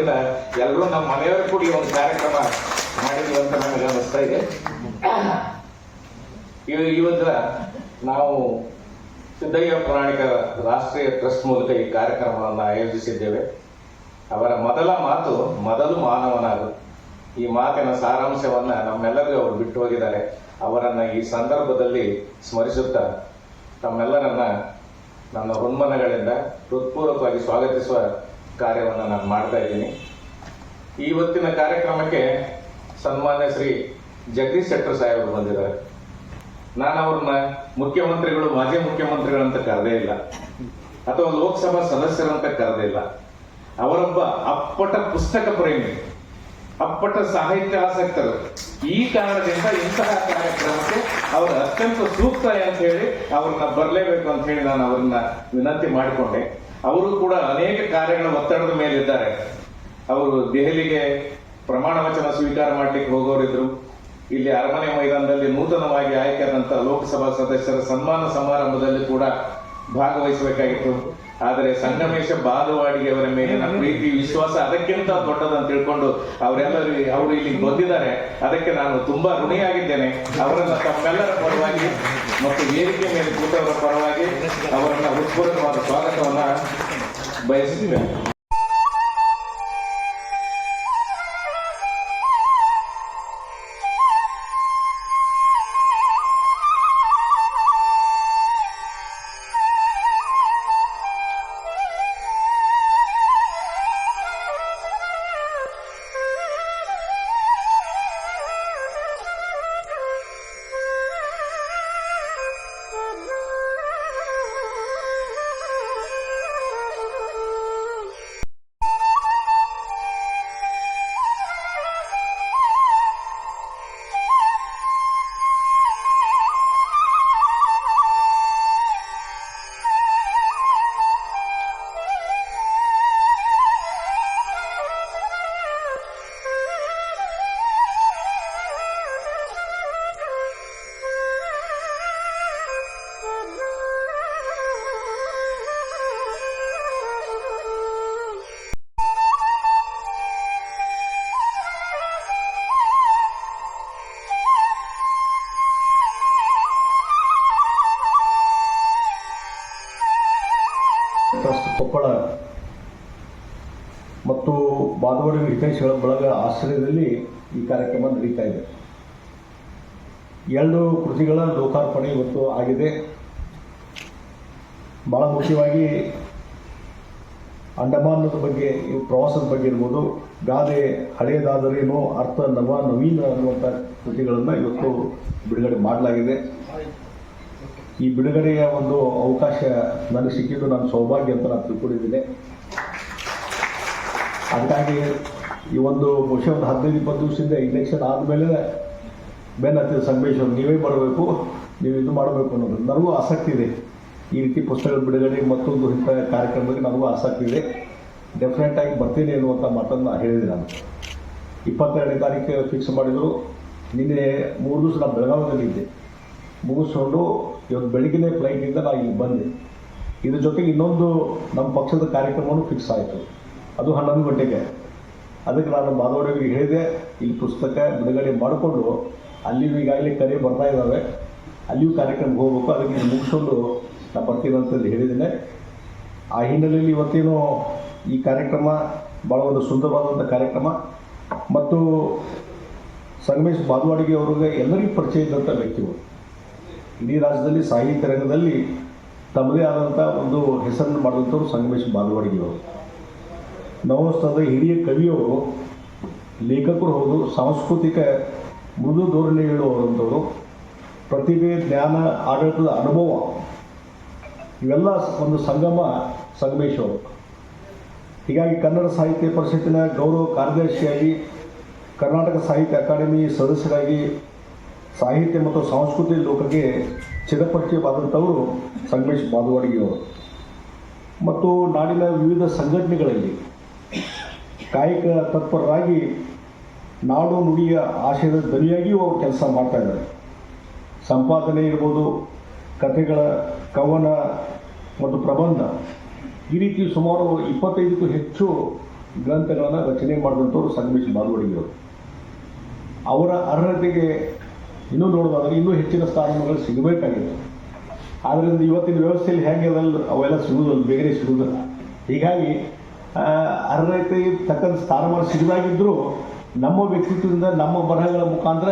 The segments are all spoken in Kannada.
ನಾವೆಲ್ಲರೂ ಕೂಡಿ ಒಂದು ಕಾರ್ಯಕ್ರಮ ಮಾಡಿದ್ವಿ ಅಂತ ನನಗೆ ಅನಿಸ್ತಾ ಇದೆ. ಇವ- ಇವತ್ತ ನಾವು ಸಿದ್ದಯ್ಯ ಪುರಾಣಿಕ ರಾಷ್ಟ್ರೀಯ ಟ್ರಸ್ಟ್ ಮೂಲಕ ಈ ಕಾರ್ಯಕ್ರಮವನ್ನು ಆಯೋಜಿಸಿದ್ದೇವೆ. ಅವರ ಮೊದಲ ಮಾತು ಮೊದಲು ಮಾನವನಾಗು ಈ ಮಾತಿನ ಸಾರಾಂಶವನ್ನ ನಮ್ಮೆಲ್ಲರಿಗೂ ಅವರು ಬಿಟ್ಟು ಹೋಗಿದ್ದಾರೆ. ಅವರನ್ನ ಈ ಸಂದರ್ಭದಲ್ಲಿ ಸ್ಮರಿಸುತ್ತಾ ತಮ್ಮೆಲ್ಲರನ್ನ ನನ್ನ ಹೊನ್ಮನಗಳಿಂದ ಹೃತ್ಪೂರ್ವಕವಾಗಿ ಸ್ವಾಗತಿಸುವ ಕಾರ್ಯವನ್ನು ನಾನು ಮಾಡ್ತಾ ಇದ್ದೀನಿ. ಇವತ್ತಿನ ಕಾರ್ಯಕ್ರಮಕ್ಕೆ ಸನ್ಮಾನ್ಯ ಶ್ರೀ ಜಗದೀಶ್ ಶೆಟ್ಟರ್ ಸಾಹೇಬರು ಬಂದಿದ್ದಾರೆ. ನಾನು ಅವ್ರನ್ನ ಮುಖ್ಯಮಂತ್ರಿಗಳು, ಮಾಜಿ ಮುಖ್ಯಮಂತ್ರಿಗಳಂತ ಕರೆದೇ ಇಲ್ಲ. ಅಥವಾ ಲೋಕಸಭಾ ಸದಸ್ಯರಂತ ಕರೆದೇ ಇಲ್ಲ. ಅವರೊಬ್ಬ ಅಪ್ಪಟ ಪುಸ್ತಕ ಪ್ರೇಮಿ, ಅಪ್ಪಟ ಸಾಹಿತ್ಯ ಆಸಕ್ತರು. ಈ ಕಾರಣದಿಂದ ಇಂತಹ ಕಾರ್ಯಕ್ರಮಕ್ಕೆ ಅವರು ಅತ್ಯಂತ ಸೂಕ್ತ ಅಂತ ಹೇಳಿ ಅವ್ರನ್ನ ಬರಲೇಬೇಕು ಅಂತ ಹೇಳಿ ನಾನು ಅವ್ರನ್ನ ವಿನಂತಿ ಮಾಡಿಕೊಂಡೆ. ಅವರು ಕೂಡ ಅನೇಕ ಕಾರ್ಯಗಳ ಒತ್ತಡದ ಮೇಲಿದ್ದಾರೆ. ಅವರು ದೆಹಲಿಗೆ ಪ್ರಮಾಣ ವಚನ ಸ್ವೀಕಾರ ಮಾಡಲಿಕ್ಕೆ ಹೋಗೋರಿದ್ರು. ಇಲ್ಲಿ ಅರಮನೆ ಮೈದಾನದಲ್ಲಿ ನೂತನವಾಗಿ ಆಯ್ಕೆಯಾದಂತಹ ಲೋಕಸಭಾ ಸದಸ್ಯರ ಸನ್ಮಾನ ಸಮಾರಂಭದಲ್ಲಿ ಕೂಡ ಭಾಗವಹಿಸಬೇಕಾಗಿತ್ತು. ಆದರೆ ಸಂಗಮೇಶ ಅವರ ಮೇಲಿನ ಪ್ರೀತಿ, ವಿಶ್ವಾಸ ಅದಕ್ಕಿಂತ ದೊಡ್ಡದಂತ ತಿಳ್ಕೊಂಡು ಅವರೆಲ್ಲರೂ ಅವರು ಇಲ್ಲಿ ಬಂದಿದ್ದಾರೆ. ಅದಕ್ಕೆ ನಾನು ತುಂಬಾ ಋಣಿಯಾಗಿದ್ದೇನೆ. ಅವರನ್ನ ತಮ್ಮೆಲ್ಲರ ಪರವಾಗಿ ಮತ್ತು ವೇದಿಕೆ ಮೇಲೆ ಕೂತವರ ಪರವಾಗಿ ಅವರನ್ನ ಉತ್ಪೂರ್ಣವಾದ ಸ್ವಾಗತವನ್ನ ಬಯಸುತ್ತೇನೆ ಮತ್ತು ಬಾದವಾಡಿ ಹಿತೈಷಿಗಳ ಬಳಗ ಆಶ್ರಯದಲ್ಲಿ ಈ ಕಾರ್ಯಕ್ರಮ ನಡೀತಾ ಇದೆ. ಎರಡು ಕೃತಿಗಳ ಲೋಕಾರ್ಪಣೆ ಇವತ್ತು ಆಗಿದೆ. ಭಾಳ ಮುಖ್ಯವಾಗಿ ಅಂಡಮಾನದ ಬಗ್ಗೆ, ಪ್ರವಾಸದ ಬಗ್ಗೆ ಇರ್ಬೋದು, ಗಾದೆ ಹಳೆಯದಾದರೇನೋ ಅರ್ಥ ನವ ನವೀನ ಅನ್ನುವಂಥ ಕೃತಿಗಳನ್ನು ಇವತ್ತು ಬಿಡುಗಡೆ ಮಾಡಲಾಗಿದೆ. ಈ ಬಿಡುಗಡೆಯ ಒಂದು ಅವಕಾಶ ನನಗೆ ಸಿಕ್ಕಿದ್ದು ನಾನು ಸೌಭಾಗ್ಯ ಅಂತ ನಾನು ತಿಳ್ಕೊಂಡಿದ್ದೀನಿ. ಹಾಗಾಗಿ ಈ ಒಂದು ಬಹುಶಃ ಒಂದು ಹದಿನೈದು, ಇಪ್ಪತ್ತು ದಿವಸದಿಂದ ಇಲೆಕ್ಷನ್ ಆದಮೇಲೆ ಬೆನ್ ಹತ್ತಿದ ಸಂಗಮೇಶ್ವರ್ ನೀವೇ ಬರಬೇಕು ನೀವು ಇದು ಮಾಡಬೇಕು ಅನ್ನೋದು. ನನಗೂ ಆಸಕ್ತಿ ಇದೆ. ಈ ರೀತಿ ಪುಸ್ತಕದ ಬಿಡುಗಡೆ ಮತ್ತೊಂದು ಇಂಥ ಕಾರ್ಯಕ್ರಮದಲ್ಲಿ ನನಗೂ ಆಸಕ್ತಿ ಇದೆ. ಡೆಫಿನೆಟ್ ಆಗಿ ಬರ್ತೀನಿ ಅನ್ನುವಂಥ ಮಾತನ್ನು ಹೇಳಿದೆ ನಾನು. ಇಪ್ಪತ್ತೆರಡನೇ ತಾರೀಕು ಫಿಕ್ಸ್ ಮಾಡಿದ್ರು. ನಿನ್ನೆ ಮೂರು ದಿವಸ ನಾನು ಬೆಳಗಾವಿಯಲ್ಲಿ ಇದ್ದೆ. ಮುಗಿಸ್ಕೊಂಡು ಇವತ್ತು ಬೆಳಿಗ್ಗೆ ಫ್ಲೈಟಿಂದ ನಾನು ಇಲ್ಲಿ ಬಂದೆ. ಇದ್ರ ಜೊತೆಗೆ ಇನ್ನೊಂದು ನಮ್ಮ ಪಕ್ಷದ ಕಾರ್ಯಕ್ರಮವೂ ಫಿಕ್ಸ್ ಆಯಿತು. ಅದು ಹನ್ನೊಂದು ಗಂಟೆಗೆ. ಅದಕ್ಕೆ ನಾನು ಮಾಧವರಿಗೆ ಹೇಳಿದೆ ಇಲ್ಲಿ ಪುಸ್ತಕ ಬಿಡುಗಡೆ ಮಾಡಿಕೊಂಡು ಅಲ್ಲಿಯೂ ಈಗಾಗಲೇ ಕರೆ ಬರ್ತಾ ಇದ್ದಾವೆ. ಅಲ್ಲಿಯೂ ಕಾರ್ಯಕ್ರಮಕ್ಕೆ ಹೋಗ್ಬೇಕು, ಅದಕ್ಕೆ ಮುಗಿಸ್ಕೊಂಡು ನಾನು ಬರ್ತೀನಿ ಅಂತಂದು ಹೇಳಿದ್ದೇನೆ. ಆ ಹಿನ್ನೆಲೆಯಲ್ಲಿ ಇವತ್ತೇನು ಈ ಕಾರ್ಯಕ್ರಮ ಭಾಳ ಒಂದು ಸುಂದರವಾದಂಥ ಕಾರ್ಯಕ್ರಮ. ಮತ್ತು ಸಂಗಮೇಶ್ ಬಾದವಾಡಿಗೆ ಅವ್ರಿಗೆ ಎಲ್ಲರಿಗೂ ಪರಿಚಯ ಇದ್ದಂಥ ವ್ಯಕ್ತಿಗಳು ಇಡೀ ರಾಜ್ಯದಲ್ಲಿ ಸಾಹಿತ್ಯ ರಂಗದಲ್ಲಿ ತಮ್ಮದೇ ಆದಂಥ ಒಂದು ಹೆಸರನ್ನು ಮಾಡಿದಂಥವ್ರು ಸಂಗಮೇಶ್ ಬಾಲವಾಡಿಗೆಯವರು ನವೋತ್ಸವದ ಹಿರಿಯ ಕವಿಯವರು, ಲೇಖಕರು ಹೌದು, ಸಾಂಸ್ಕೃತಿಕ ಮೃದು ಧೋರಣೆ ಹೇಳುವಂಥವರು ಪ್ರತಿಭೆ, ಜ್ಞಾನ, ಆಡಳಿತದ ಅನುಭವ, ಇವೆಲ್ಲ ಒಂದು ಸಂಗಮ ಸಂಗಮೇಶ್ವರು. ಹೀಗಾಗಿ ಕನ್ನಡ ಸಾಹಿತ್ಯ ಪರಿಷತ್ತಿನ ಗೌರವ ಕಾರ್ಯದರ್ಶಿಯಾಗಿ, ಕರ್ನಾಟಕ ಸಾಹಿತ್ಯ ಅಕಾಡೆಮಿ ಸದಸ್ಯರಾಗಿ, ಸಾಹಿತ್ಯ ಮತ್ತು ಸಂಸ್ಕೃತಿ ಲೋಕಕ್ಕೆ ಚಿರಪರಿಚಯವಾದಂಥವರು ಸಂಗಮೇಶ್ ಬಾದವಾಡಿಗೆಯವರು. ಮತ್ತು ನಾಡಿನ ವಿವಿಧ ಸಂಘಟನೆಗಳಲ್ಲಿ ಕಾಯಕ ತತ್ಪರರಾಗಿ ನಾಡು ನುಡಿಯ ಆಶಯದ ಧ್ವನಿಯಾಗಿಯೂ ಅವರು ಕೆಲಸ ಮಾಡ್ತಾ ಇದ್ದಾರೆ. ಸಂಪಾದನೆ ಇರ್ಬೋದು, ಕಥೆಗಳ ಕವನ ಮತ್ತು ಪ್ರಬಂಧ, ಈ ರೀತಿ ಸುಮಾರು ಇಪ್ಪತ್ತೈದಕ್ಕೂ ಹೆಚ್ಚು ಗ್ರಂಥಗಳನ್ನು ರಚನೆ ಮಾಡಿದಂಥವ್ರು ಸಂಗಮೇಶ್ ಬಾಲ್ವಡಿಗೆಯವರು ಅವರ. ಅರ್ಹತೆಗೆ ಇನ್ನೂ ನೋಡೋದಾದ್ರೆ ಇನ್ನೂ ಹೆಚ್ಚಿನ ಸ್ಥಾನಮಾನಗಳು ಸಿಗಬೇಕಾಗಿತ್ತು. ಆದ್ದರಿಂದ ಇವತ್ತಿನ ವ್ಯವಸ್ಥೆಯಲ್ಲಿ ಹೇಗೆ ಅವೆಲ್ಲ ಸಿಗುವುದಲ್ಲ ಬೇಗನೆ ಸಿಗುವುದಿಲ್ಲ. ಹೀಗಾಗಿ ಅರ್ಹತೆಗೆ ತಕ್ಕಂಥ ಸ್ಥಾನಮಾನ ಸಿಗದಾಗಿದ್ದರೂ ನಮ್ಮ ವ್ಯಕ್ತಿತ್ವದಿಂದ ನಮ್ಮ ಬರಹಗಳ ಮುಖಾಂತರ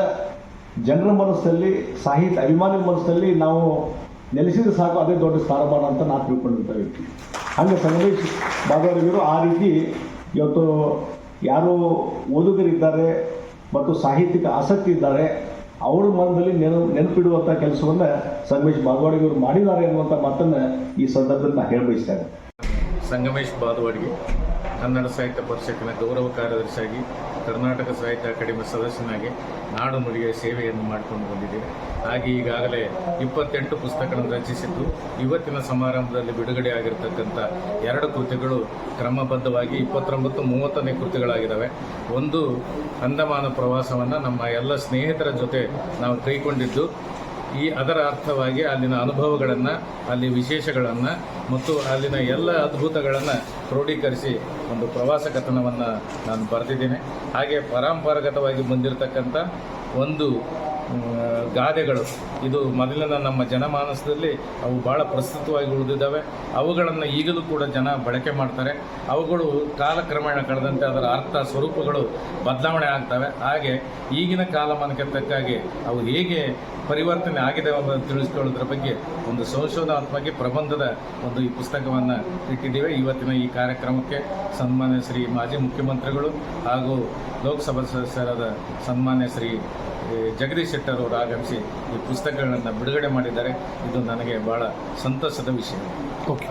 ಜನರ ಮನಸ್ಸಲ್ಲಿ, ಸಾಹಿತ್ಯ ಅಭಿಮಾನಿ ಮನಸ್ಸಲ್ಲಿ ನಾವು ನೆಲೆಸಿದ್ರೆ ಸಾಕು, ಅದೇ ದೊಡ್ಡ ಸ್ಥಾನಮಾನ ಅಂತ ನಾನು ತಿಳ್ಕೊಂಡಿರ್ತಾ ವ್ಯಕ್ತಿ ಹಂಗೆ ಸಂಗಮೇಶ್ ಬಾಗವರಿಗರು ಆ ರೀತಿ ಇವತ್ತು ಯಾರು ಓದುಗರಿದ್ದಾರೆ ಮತ್ತು ಸಾಹಿತ್ಯಕ್ಕೆ ಆಸಕ್ತಿ ಇದ್ದಾರೆ, ಅವರ ಮನದಲ್ಲಿ ನೆನ ನೆನಪಿಡುವಂಥ ಕೆಲಸವನ್ನು ಸಂಗಮೇಶ್ ಬಾಗವಾಡಿಗರು ಮಾಡಿದ್ದಾರೆ ಅನ್ನುವಂಥ ಮಾತನ್ನು ಈ ಸಂದರ್ಭದಲ್ಲಿ ನಾನು ಹೇಳಬಯಸ್ತೇನೆ ಸಂಗಮೇಶ್ ಬಾದವಾಡಿಗೆ, ಕನ್ನಡ ಸಾಹಿತ್ಯ ಪರಿಷತ್ತಿನ ಗೌರವ ಕಾರ್ಯದರ್ಶಿಯಾಗಿ, ಕರ್ನಾಟಕ ಸಾಹಿತ್ಯ ಅಕಾಡೆಮಿ ಸದಸ್ಯನಾಗಿ ನಾಡು ನುಡಿಯ ಸೇವೆಯನ್ನು ಮಾಡಿಕೊಂಡು ಬಂದಿದ್ದೇವೆ. ಹಾಗೆ ಈಗಾಗಲೇ ಇಪ್ಪತ್ತೆಂಟು ಪುಸ್ತಕಗಳನ್ನು ರಚಿಸಿದ್ದು, ಇವತ್ತಿನ ಸಮಾರಂಭದಲ್ಲಿ ಬಿಡುಗಡೆ ಆಗಿರತಕ್ಕಂಥ ಎರಡು ಕೃತಿಗಳು ಕ್ರಮಬದ್ಧವಾಗಿ ಇಪ್ಪತ್ತೊಂಬತ್ತು, ಮೂವತ್ತನೇ ಕೃತಿಗಳಾಗಿದ್ದಾವೆ. ಒಂದು ಅಂದಮಾನ ಪ್ರವಾಸವನ್ನು ನಮ್ಮ ಎಲ್ಲ ಸ್ನೇಹಿತರ ಜೊತೆ ನಾವು ಕೈಗೊಂಡಿದ್ದು ಈ ಅದರ ಅರ್ಥವಾಗಿ ಅಲ್ಲಿನ ಅನುಭವಗಳನ್ನು, ಅಲ್ಲಿ ವಿಶೇಷಗಳನ್ನು ಮತ್ತು ಅಲ್ಲಿನ ಎಲ್ಲ ಅದ್ಭುತಗಳನ್ನು ಕ್ರೋಢೀಕರಿಸಿ ಒಂದು ಪ್ರವಾಸ ಕಥನವನ್ನು ನಾನು ಬರೆದಿದ್ದೇನೆ. ಹಾಗೆ ಪರಂಪರಾಗತವಾಗಿ ಬಂದಿರತಕ್ಕಂಥ ಒಂದು ಗಾದೆಗಳು. ಇದು ಮೊದಲಿನ ನಮ್ಮ ಜನಮಾನಸದಲ್ಲಿ ಅವು ಭಾಳ ಪ್ರಸ್ತುತವಾಗಿ ಉಳಿದಿದ್ದಾವೆ. ಅವುಗಳನ್ನು ಈಗಲೂ ಕೂಡ ಜನ ಬಳಕೆ ಮಾಡ್ತಾರೆ. ಅವುಗಳು ಕಾಲಕ್ರಮೇಣ ಕಳೆದಂತೆ ಅದರ ಅರ್ಥ, ಸ್ವರೂಪಗಳು ಬದಲಾವಣೆ ಆಗ್ತವೆ. ಹಾಗೆ ಈಗಿನ ಕಾಲಮಾನಕ್ಕೆ ತಕ್ಕಾಗಿ ಅವು ಹೇಗೆ ಪರಿವರ್ತನೆ ಆಗಿದೆ ಅನ್ನೋದನ್ನು ತಿಳಿಸ್ಕೊಳ್ಳೋದ್ರ ಬಗ್ಗೆ ಒಂದು ಸಂಶೋಧನಾತ್ಮಕ ಪ್ರಬಂಧದ ಒಂದು ಈ ಪುಸ್ತಕವನ್ನು ಇಟ್ಟಿದ್ದೇವೆ. ಇವತ್ತಿನ ಈ ಕಾರ್ಯಕ್ರಮಕ್ಕೆ ಸನ್ಮಾನ್ಯ ಶ್ರೀ ಮಾಜಿ ಮುಖ್ಯಮಂತ್ರಿಗಳು ಹಾಗೂ ಲೋಕಸಭಾ ಸದಸ್ಯರಾದ ಸನ್ಮಾನ್ಯ ಶ್ರೀ ಜಗದೀಶ್ ಶೆಟ್ಟರ್ ಅವರು ಆಗಮಿಸಿ ಈ ಪುಸ್ತಕಗಳನ್ನು ಬಿಡುಗಡೆ ಮಾಡಿದ್ದಾರೆ. ಇದು ನನಗೆ ಬಹಳ ಸಂತಸದ ವಿಷಯ. ಓಕೆ